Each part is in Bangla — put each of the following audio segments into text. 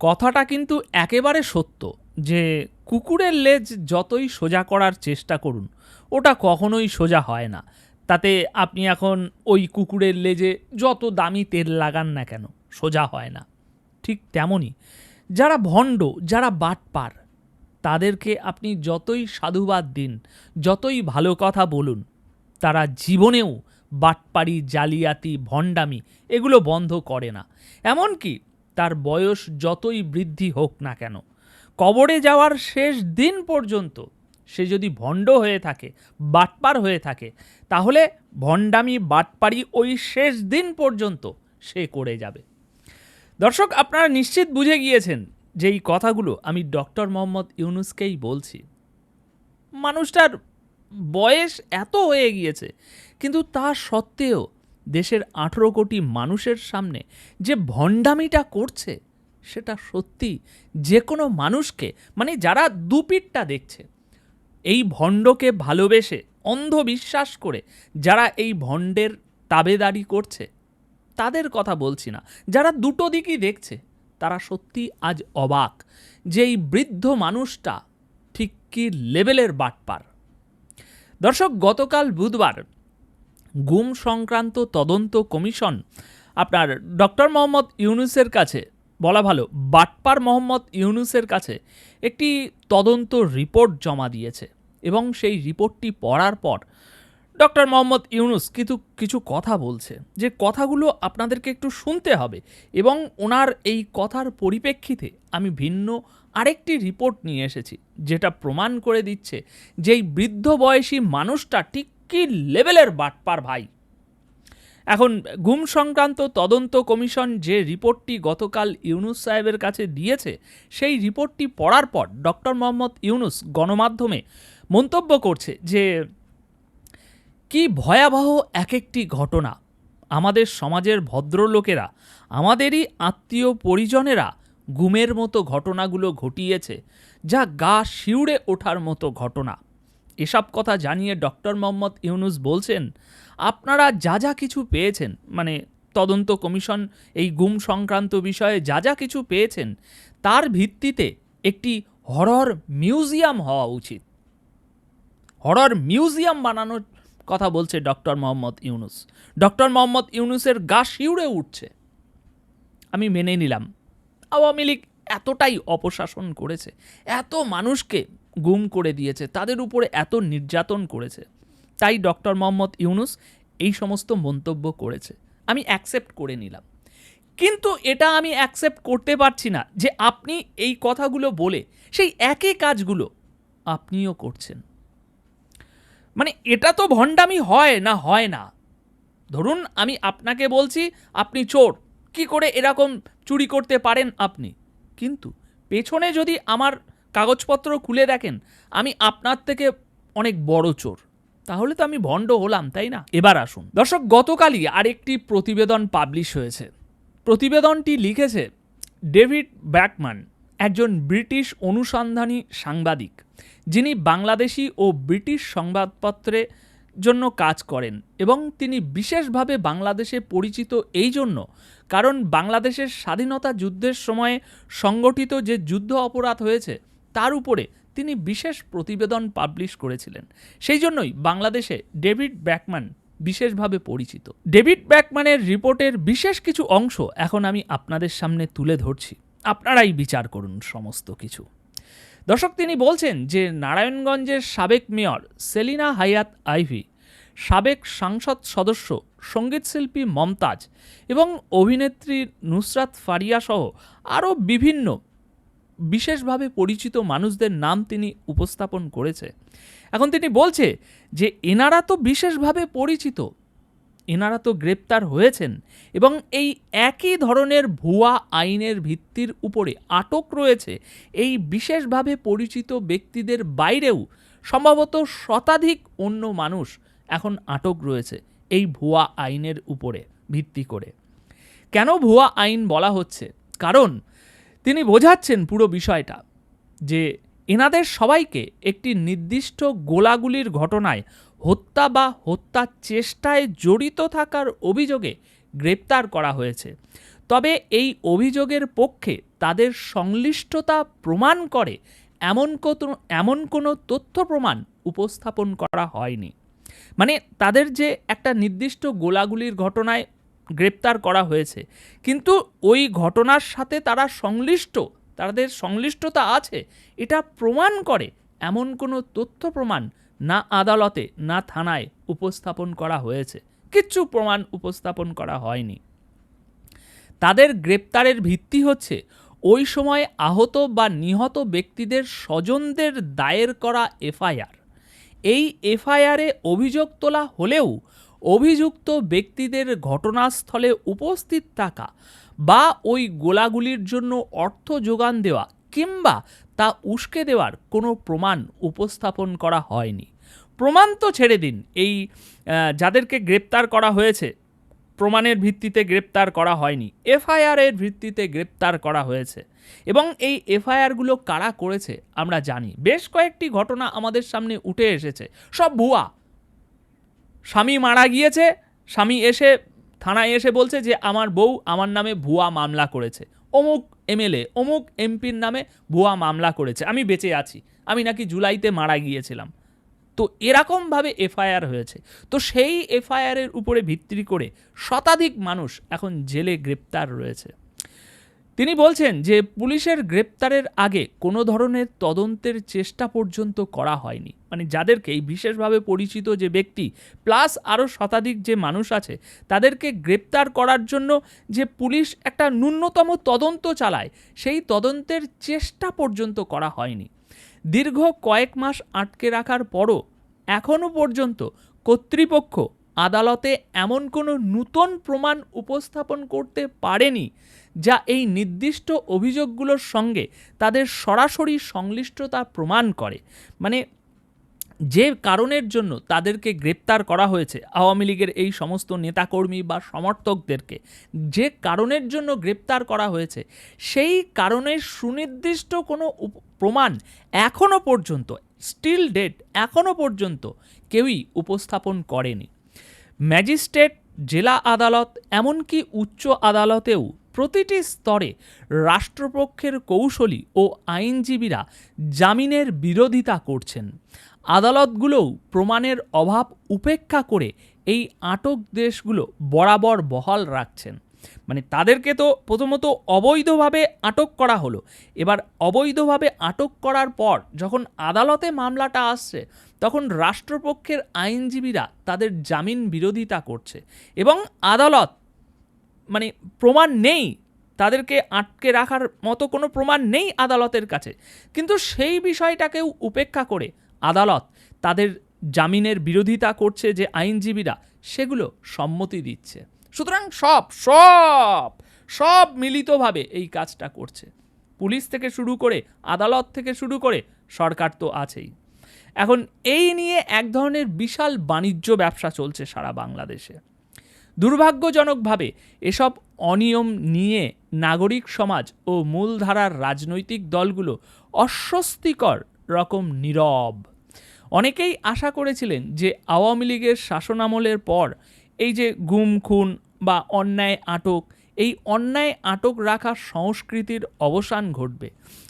কথাটা কিন্তু একেবারে সত্য যে কুকুরের লেজ যতই সোজা করার চেষ্টা করুন, ওটা কখনোই সোজা হয় না। তাতে আপনি এখন ওই কুকুরের লেজে যত দামি তেল লাগান না কেন, সোজা হয় না। ঠিক তেমনই যারা ভণ্ড, যারা বাটপার, তাদেরকে আপনি যতই সাধুবাদ দিন, যতই ভালো কথা বলুন, তারা জীবনেও বাটপাড়ি, জালিয়াতি, ভণ্ডামি এগুলো বন্ধ করে না। এমনকি তার বয়স যতই বৃদ্ধি হোক না কেন, কবরে যাওয়ার শেষ দিন পর্যন্ত সে যদি ভণ্ড হয়ে থাকে, বাটপার হয়ে থাকে, তাহলে ভণ্ডামি বাটপাড়ি ওই শেষ দিন পর্যন্ত সে করে যাবে। দর্শক, আপনারা নিশ্চিত বুঝে গিয়েছেন যে এই কথাগুলো আমি ডক্টর মোহাম্মদ ইউনুসকেই বলছি। মানুষটার বয়স এত হয়ে গিয়েছে, কিন্তু তা সত্ত্বেও দেশের আঠেরো কোটি মানুষের সামনে যে ভণ্ডামিটা করছে, সেটা সত্যি যে কোনো মানুষকে মানে যারা দুপিটটা দেখছে, এই ভণ্ডকে ভালোবেসে, অন্ধবিশ্বাস করে যারা এই ভণ্ডের তাবেদারি করছে, তাদের কথা বলছি না। যারা দুটো দিকই দেখছে, তারা সত্যি আজ অবাক যে এই বৃদ্ধ মানুষটা ঠিক কী লেভেলের বাটপার। দর্শক, গতকাল বুধবার গুম সংক্রান্ত তদন্ত কমিশন আপনার ডক্টর মোহাম্মদ ইউনুসের কাছে, বলা ভালো, বাটপার মোহাম্মদ ইউনুসের কাছে একটি তদন্ত রিপোর্ট জমা দিয়েছে এবং সেই রিপোর্টটি পড়ার পর ডক্টর মোহাম্মদ ইউনুস কিন্তু কিছু কথা বলছে, যে কথাগুলো আপনাদেরকে একটু শুনতে হবে এবং ওনার এই কথার পরিপ্রেক্ষিতে আমি ভিন্ন আরেকটি রিপোর্ট নিয়ে এসেছি, যেটা প্রমাণ করে দিচ্ছে যে এই বৃদ্ধ বয়সী মানুষটা ঠিক কী লেভেলের বাটপার ভাই? এখন গুম সংক্রান্ত তদন্ত কমিশন যে রিপোর্টটি গতকাল ইউনুস সাহেবের কাছে দিয়েছে, সেই রিপোর্টটি পড়ার পর ডক্টর মোহাম্মদ ইউনুস গণমাধ্যমে মন্তব্য করছে যে, কি ভয়াবহ এক একটি ঘটনা। আমাদের সমাজের ভদ্রলোকেরা, আমাদেরই আত্মীয় পরিজনেরা গুমের মতো ঘটনাগুলো ঘটিয়েছে, যা গা শিউড়ে ওঠার মতো ঘটনা। এসব কথা জানিয়ে ডক্টর মোহাম্মদ ইউনুস বলছেন, আপনারা যা যা কিছু পেয়েছেন মানে তদন্ত কমিশন এই গুম সংক্রান্ত বিষয়ে যা যা কিছু পেয়েছেন, তার ভিত্তিতে একটি হরর মিউজিয়াম হওয়া উচিত। হরর মিউজিয়াম বানানোর কথা বলছে ডক্টর মোহাম্মদ ইউনুস। ডক্টর মোহাম্মদ ইউনুসের গা শিউড়ে উঠছে। আমি মেনে নিলাম। আওয়ামী লীগ এতটাই অপশাসন করেছে, এত মানুষকে গুম করে দিয়েছে, তাদের উপরে এত নির্যাতন করেছে। তাই ডক্টর মোহাম্মদ ইউনুস এই সমস্ত মন্তব্য করেছে। আমি অ্যাকসেপ্ট করে নিলাম। কিন্তু এটা আমি অ্যাকসেপ্ট করতে পারছি না যে আপনি এই কথাগুলো বলে সেই একই কাজগুলো আপনিও করছেন। মানে এটা তো ভণ্ডামি হয় না হয় না। ধরুন আমি আপনাকে বলছি, আপনি চোর, কি করে এরকম চুরি করতে পারেন আপনি? কিন্তু পেছনে যদি আমার কাগজপত্র খুলে দেখেন, আমি আপনার থেকে অনেক বড় চোর। তাহলে তো আমি ভণ্ড হলাম, তাই না? এবার আসুন। দর্শক, গতকালই আরেকটি প্রতিবেদন পাবলিশ হয়েছে। প্রতিবেদনটি লিখেছে ডেভিড ব্যাকম্যান একজন ব্রিটিশ অনুসন্ধানী সাংবাদিক, যিনি বাংলাদেশি ও ব্রিটিশ সংবাদপত্রে জন্য কাজ করেন এবং তিনি বিশেষভাবে বাংলাদেশে পরিচিত এই জন্য কারণ বাংলাদেশের স্বাধীনতা যুদ্ধের সময়ে সংগঠিত যে যুদ্ধ অপরাধ হয়েছে তার উপরে তিনি বিশেষ প্রতিবেদন পাবলিশ করেছিলেন। সেই জন্যই বাংলাদেশে ডেভিড ব্যাকম্যান বিশেষভাবে পরিচিত। ডেভিড ব্যাকম্যানের রিপোর্টের বিশেষ কিছু অংশ এখন আমি আপনাদের সামনে তুলে ধরছি। আপনারাই বিচার করুন সমস্ত কিছু। দর্শক, তিনি বলছেন যে নারায়ণগঞ্জের সাবেক মেয়র সেলিনা হায়াত আইভি, সাবেক সাংসদ সদস্য সঙ্গীতশিল্পী মমতাজ এবং অভিনেত্রী নুসরাত ফারিয়া সহ আরও বিভিন্ন বিশেষভাবে পরিচিত মানুষদের নাম তিনি উপস্থাপন করেছে। এখন তিনি বলছে যে, এনারা তো বিশেষভাবে পরিচিত। এনারা তো গ্রেপ্তার হয়েছেন এবং এই একই ধরনের ভুয়া আইনের ভিত্তির উপরে আটক রয়েছে এই বিশেষভাবে পরিচিত ব্যক্তিদের বাইরেও সম্ভবত শতাধিক অন্য মানুষ এখন আটক রয়েছে এই ভুয়া আইনের উপরে ভিত্তি করে। কেন ভুয়া আইন বলা হচ্ছে? কারণ তিনি বোঝাচ্ছেন পুরো বিষয়টা যে এনাদের সবাইকে একটি নির্দিষ্ট গোলাগুলির ঘটনায় হত্যা বা হত্যার চেষ্টায় জড়িত থাকার অভিযোগে গ্রেপ্তার করা হয়েছে। তবে এই অভিযোগের পক্ষে তাদের সংশ্লিষ্টতা প্রমাণ করে এমন কত, এমন কোনো তথ্য প্রমাণ উপস্থাপন করা হয়নি। মানে তাদের যে একটা নির্দিষ্ট গোলাগুলির ঘটনায় গ্রেপ্তার করা হয়েছে। কিন্তু ওই ঘটনার সাথে তারা সংশ্লিষ্ট, তাদের সংশ্লিষ্টতা আছে, এটা প্রমাণ করে। এমন কোনো তথ্য প্রমাণ না আদালতে, না থানায় উপস্থাপন করা হয়েছে। কিচ্ছু প্রমাণ উপস্থাপন করা হয়নি। তাদের গ্রেপ্তারের ভিত্তি হচ্ছে, ওই সময় আহত বা নিহত ব্যক্তিদের স্বজনদের দায়ের করা এফআইআর। এই এফআইআরে অভিযোগ তোলা হলেও অভিযুক্ত ব্যক্তিদের ঘটনাস্থলে উপস্থিত থাকা বা ওই গোলাগুলির জন্য অর্থ যোগান দেওয়া কিংবা তা উস্কে দেওয়ার কোনো প্রমাণ উপস্থাপন করা হয়নি। প্রমাণ তো ছেড়ে দিন, এই যাদেরকে গ্রেপ্তার করা হয়েছে, প্রমাণের ভিত্তিতে গ্রেপ্তার করা হয়নি এফআইআরের ভিত্তিতে গ্রেপ্তার করা হয়েছে। এবং এই এফআইআরগুলো কারা করেছে আমরা জানি। বেশ কয়েকটি ঘটনা আমাদের সামনে উঠে এসেছে, সব ভুয়া। স্বামী মারা গিয়েছে, স্বামী এসে থানায় এসে বলছে যে আমার বউ আমার নামে ভুয়া মামলা করেছে। অমুক এমএলএ, অমুক এমপির নামে ভুয়া মামলা করেছে। আমি বেঁচে আছি, আমি নাকি জুলাইতে মারা গিয়েছিলাম। তো এরকমভাবে এফআইআর হয়েছে। তো সেই এফআইআরের উপরে ভিত্তি করে শতাধিক মানুষ এখন জেলে গ্রেপ্তার রয়েছে। তিনি বলছেন যে পুলিশের গ্রেপ্তারের আগে কোনো ধরনের তদন্তের চেষ্টা পর্যন্ত করা হয়নি। মানে যাদেরকে এই বিশেষভাবে পরিচিত যে ব্যক্তি, প্লাস আরও শতাধিক যে মানুষ আছে, তাদেরকে গ্রেপ্তার করার জন্য যে পুলিশ একটা ন্যূনতম তদন্ত চালায়, সেই তদন্তের চেষ্টা পর্যন্ত করা হয়নি। দীর্ঘ কয়েক মাস আটকে রাখার পরও এখনও পর্যন্ত কর্তৃপক্ষ আদালতে এমন কোনো নূতন প্রমাণ উপস্থাপন করতে পারেনি যা এই নির্দিষ্ট অভিযোগগুলোর সঙ্গে তাদের সরাসরি সংশ্লিষ্টতা প্রমাণ করে। মানে যে কারণের জন্য তাদেরকে গ্রেপ্তার করা হয়েছে, আওয়ামী লীগের এই সমস্ত নেতাকর্মী বা সমর্থকদেরকে যে কারণের জন্য গ্রেপ্তার করা হয়েছে, সেই কারণের সুনির্দিষ্ট কোনো প্রমাণ এখনও পর্যন্ত স্টিল ডেট এখনও পর্যন্ত কেউই উপস্থাপন করেনি। ম্যাজিস্ট্রেট, জেলা আদালত, এমনকি উচ্চ আদালতেও প্রতিটি স্তরে রাষ্ট্রপক্ষের কৌশলী ও আইনজীবীরা জামিনের বিরোধিতা করছেন। আদালতগুলোও প্রমাণের অভাব উপেক্ষা করে এই আটক দেশগুলো বরাবর বহাল রাখছেন। মানে তাদেরকে তো প্রথমত অবৈধভাবে আটক করা হলো। এবার অবৈধভাবে আটক করার পর যখন আদালতে মামলাটা আসছে, তখন রাষ্ট্রপক্ষের আইনজীবীরা তাদের জামিন বিরোধিতা করছে এবং আদালত মানে প্রমাণ নেই। তাদেরকে আটকে রাখার মতো কোনো প্রমাণ নেই আদালতের কাছে। কিন্তু সেই বিষয়টাকেও উপেক্ষা করে আদালত তাদের জামিনের বিরোধিতা করছে যে আইনজীবীরা, সেগুলো সম্মতি দিচ্ছে। সুতরাং সব সব সব মিলিতভাবে এই কাজটা করছে। পুলিশ থেকে শুরু করে আদালত থেকে শুরু করে সরকার তো আছেই। এখন এই নিয়ে এক ধরনের বিশাল বাণিজ্য ব্যবসা চলছে সারা বাংলাদেশে। দুর্ভাগ্যজনকভাবে এসব অনিয়ম নিয়ে নাগরিক সমাজ ও মূলধারার রাজনৈতিক দলগুলো অস্বস্তিকর রকম নীরব। অনেকেই আশা করেছিলেন যে আওয়ামী লীগের শাসনামলের পর এই যে গুম, খুন বা অন্যায়, আটক, এই অন্যায়, আটক রাখার সংস্কৃতির অবসান ঘটবে।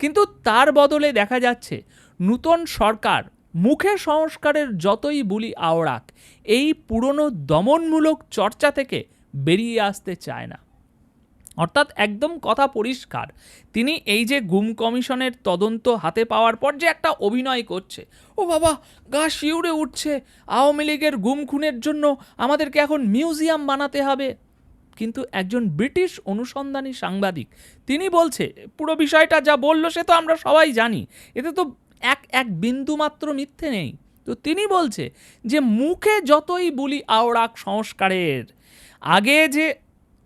কিন্তু তার বদলে দেখা যাচ্ছে, নূতন সরকার মুখে সংস্কারের যতই বুলি আওড়াক, এই পুরনো দমনমূলক চর্চা থেকে বেরিয়ে আসতে চায় না। অর্থাৎ একদম কথা পরিষ্কার, তিনি এই যে গুম কমিশনের তদন্ত হাতে পাওয়ার পর যে একটা অভিনয় করছে, ও বাবা, গা শিউরে উঠছে, আওয়ামী লীগের গুম খুনের জন্য আমাদেরকে এখন মিউজিয়াম বানাতে হবে। কিন্তু একজন ব্রিটিশ অনুসন্ধানী সাংবাদিক, তিনি বলছে, পুরো বিষয়টা যা বলল সে তো আমরা সবাই জানি, এতে তো এক এক বিন্দু মাত্র মিথ্যে নেই। তো তিনি বলছে যে মুখে যতই বলি আওড়াক সংস্কারের, আগে যে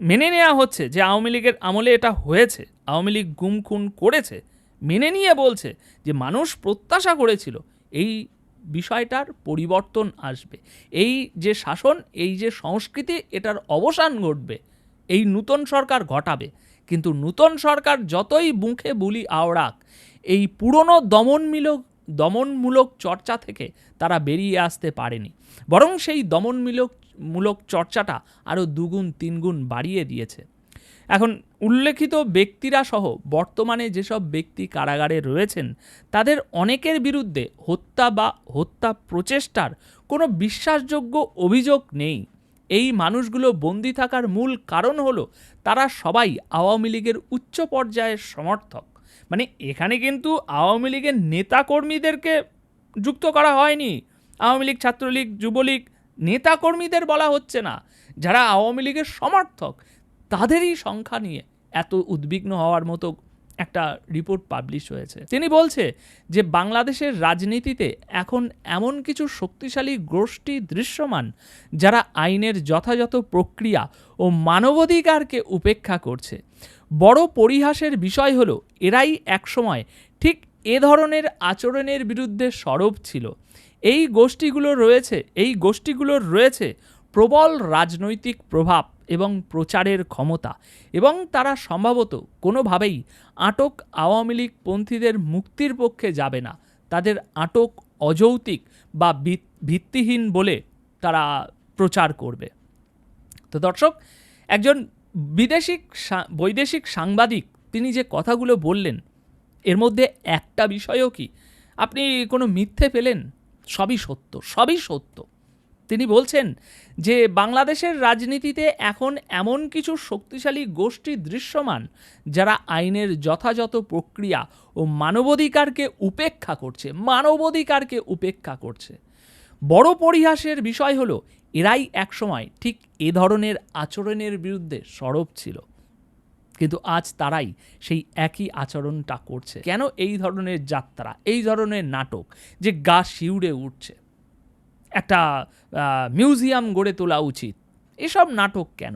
মেনে নেওয়া হচ্ছে, যে আওয়ামী লীগের আমলে এটা হয়েছে, আওয়ামী লীগ গুম খুন করেছে, মেনে নিয়ে বলছে যে মানুষ প্রত্যাশা করেছিল, এই বিষয়টার পরিবর্তন আসবে। এই যে শাসন, এই যে সংস্কৃতি, এটার অবসান ঘটবে। এই নূতন সরকার ঘটাবে। কিন্তু নূতন সরকার যতই মুখে বুলি আওড়াক, এই পুরনো দমনমূলক দমনমূলক চর্চা থেকে তারা বেরিয়ে আসতে পারেনি। বরং সেই দমনমূলক, মূলক চর্চাটা আরও দুগুণ, তিনগুণ বাড়িয়ে দিয়েছে। এখন উল্লেখিত ব্যক্তিরা সহ বর্তমানে যেসব ব্যক্তি কারাগারে রয়েছেন, তাদের অনেকের বিরুদ্ধে হত্যা বা হত্যা প্রচেষ্টার কোনো বিশ্বাসযোগ্য অভিযোগ নেই। এই মানুষগুলো বন্দি থাকার মূল কারণ হলো তারা সবাই আওয়ামী লীগের উচ্চ পর্যায়ের সমর্থক। মানে এখানে কিন্তু আওয়ামী লীগের নেতাকর্মীদেরকে যুক্ত করা হয়নি। আওয়ামী লীগ, ছাত্রলীগ, যুবলীগ নেতাকর্মীদের বলা হচ্ছে না। যারা আওয়ামী লীগের সমর্থক, তাদেরই সংখ্যা নিয়ে এত উদ্বিগ্ন হওয়ার মতো একটা রিপোর্ট পাবলিশ হয়েছে। তিনি বলছে যে, বাংলাদেশের রাজনীতিতে এখন এমন কিছু শক্তিশালী গোষ্ঠী দৃশ্যমান যারা আইনের যথাযথ প্রক্রিয়া ও মানবাধিকারকে উপেক্ষা করছে। বড় পরিহাসের বিষয় হলো, এরাই একসময় ঠিক এ ধরনের আচরণের বিরুদ্ধে সরব ছিল। এই গোষ্ঠীগুলো রয়েছে, এই গোষ্ঠীগুলোর রয়েছে প্রবল রাজনৈতিক প্রভাব। এবং প্রচারের ক্ষমতা। এবং তারা সম্ভবত কোনোভাবেই আটক আওয়ামী লীগ পন্থীদের মুক্তির পক্ষে যাবে না। তাদের আটক অযৌক্তিক বা ভিত- ভিত্তিহীন বলে তারা প্রচার করবে। তো দর্শক, একজন বিদেশিক বৈদেশিক সাংবাদিক, তিনি যে কথাগুলো বললেন, এর মধ্যে একটা বিষয়ও কি? আপনি কোনো মিথ্যে পেলেন? সবই সত্য সবই সত্য। তিনি বলছেন যে বাংলাদেশের রাজনীতিতে এখন এমন কিছু শক্তিশালী গোষ্ঠী দৃশ্যমান যারা আইনের যথাযথ প্রক্রিয়া ও মানবাধিকারকে উপেক্ষা করছে, মানবাধিকারকে উপেক্ষা করছে। বড় পরিহাসের বিষয় হলো, এরাই একসময় ঠিক এ ধরনের আচরণের বিরুদ্ধে সরব ছিল। কিন্তু আজ তারাই সেই একই আচরণটা করছে। কেন এই ধরনের যাত্রা, এই ধরনের নাটক যে গা শিউড়ে উঠছে? একটা মিউজিয়াম গড়ে তোলা উচিত। এসব নাটক কেন?